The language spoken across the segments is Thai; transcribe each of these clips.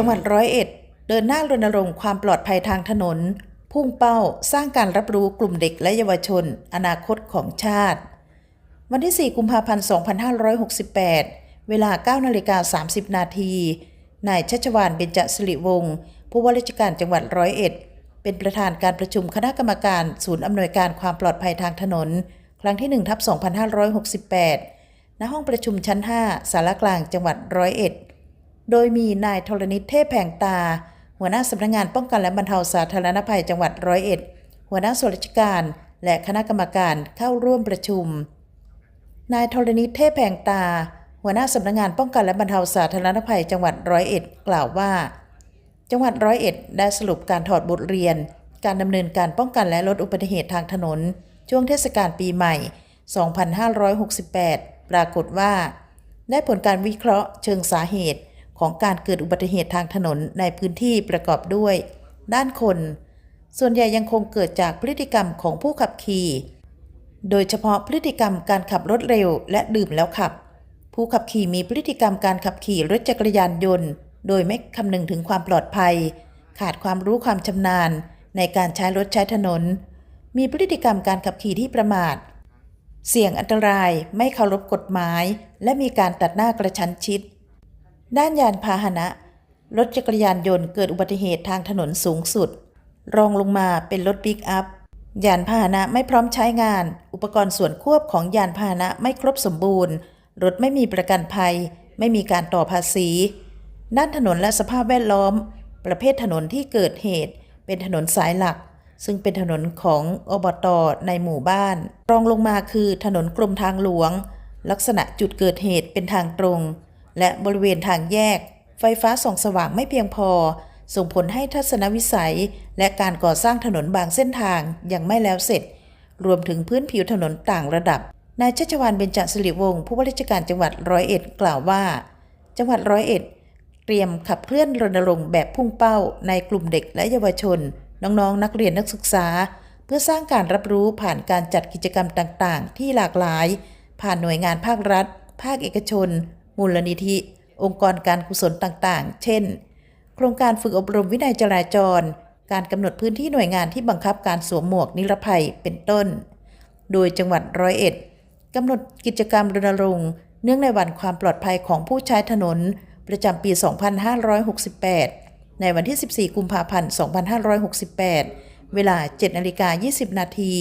จังหวัดร้อยเอ็ด เดินหน้ารณรงค์ความปลอดภัยทางถนน พุ่งเป้าสร้างการรับรู้กลุ่มเด็กและเยาวชน อนาคตของชาติ วันที่ 4 กุมภาพันธ์ 2568 เวลา 9 นาฬิกา 30 นาที นายชัชวานเบญจสิริวงศ์ผู้ว่าราชการจังหวัดร้อยเอ็ด เป็นประธานการประชุมคณะกรรมการศูนย์อำนวยการความปลอดภัยทางถนน ครั้งที่1ทับ2568 ณห้องประชุมชั้น 5 สารกลางจังหวัดร้อยเอ็ด โดยมีนายธรณิตเทพแผงตา หัวหน้าสำนักงานป้องกันและบรรเทาสาธารณภัยจังหวัดร้อยเอ็ด หัวหน้าส่วนราชการ และคณะกรรมการเข้าร่วมประชุม นายธรณิตเทพแผงตา หัวหน้าสำนักงานป้องกันและบรรเทาสาธารณภัยจังหวัดร้อยเอ็ด กล่าวว่า จังหวัดร้อยเอ็ดได้สรุปการถอดบทเรียน การดำเนินการป้องกันและลดอุบัติเหตุทางถนน ช่วงเทศกาลปีใหม่ 2568 ปรากฏว่า ได้ผลการวิเคราะห์เชิงสาเหตุ ของการเกิดอุบัติเหตุทางถนนในพื้นที่ประกอบด้วย ด้านคน ส่วนใหญ่ยังคงเกิดจากพฤติกรรมของผู้ขับขี่ โดยเฉพาะพฤติกรรมการขับรถเร็วและดื่มแล้วขับ ผู้ขับขี่มีพฤติกรรมการขับขี่รถจักรยานยนต์ โดยไม่คำนึงถึงความปลอดภัย ขาดความรู้ความชำนาญ ในการใช้รถใช้ถนน มีพฤติกรรมการขับขี่ที่ประมาทเสี่ยงอันตรายไม่เคารพกฎหมาย และมีการตัดหน้ากระชั้นชิด ด้านยานพาหนะ รถจักรยานยนต์เกิดอุบัติเหตุทางถนนสูงสุด รองลงมาเป็นรถปิกอัพ ยานพาหนะไม่พร้อมใช้งาน อุปกรณ์ส่วนควบของยานพาหนะไม่ครบสมบูรณ์ รถไม่มีประกันภัย ไม่มีการต่อภาษี ด้านถนนและสภาพแวดล้อม ประเภทถนนที่เกิดเหตุ เป็นถนนสายหลัก ซึ่งเป็นถนนของอบตในหมู่บ้าน รองลงมาคือถนนกรมทางหลวง ลักษณะจุดเกิดเหตุเป็นทางตรง และบริเวณทางแยก ไฟฟ้าส่องสว่างไม่เพียงพอ ส่งผลให้ทัศนวิสัย และการก่อสร้างถนนบางเส้นทางยังไม่แล้วเสร็จ รวมถึงพื้นผิวถนนต่างระดับ นายชัชวานเบญจสิริวงศ์ผู้ว่าราชการจังหวัดร้อยเอ็ดกล่าวว่า จังหวัดร้อยเอ็ดเตรียมขับเคลื่อนรณรงค์แบบพุ่งเป้าในกลุ่มเด็กและเยาวชน น้องๆนักเรียนนักศึกษา เพื่อสร้างการรับรู้ผ่านการจัดกิจกรรมต่างๆ ที่หลากหลาย ผ่านหน่วยงานภาครัฐ ภาคเอกชน มูลนิธิ องค์กรการกุศลต่างๆ เช่น โครงการฝึกอบรมวินัยจราจร การกำหนดพื้นที่หน่วยงานที่บังคับการสวมหมวกนิรภัยเป็นต้น โดยจังหวัดร้อยเอ็ดกำหนดกิจกรรมรณรงค์เนื่องในวันความปลอดภัยของผู้ใช้ถนน ประจำปี 2568 ในวันที่ 14 กุมภาพันธ์ 2568 เวลา 7นาฬิกา20 นาที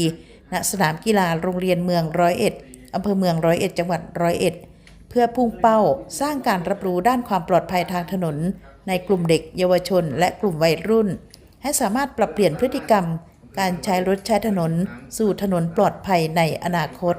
ณสนามกีฬาโรงเรียนเมืองร้อยเอ็ดอำเภอเมืองร้อยเอ็ด จังหวัดร้อยเอ็ด เพื่อพุ่งเป้าสร้างการรับรู้ด้านความปลอดภัยทางถนน ในกลุ่มเด็กเยาวชน และกลุ่มวัยรุ่น ให้สามารถปรับเปลี่ยนพฤติกรรม การใช้รถใช้ถนน สู่ถนนปลอดภัยในอนาคต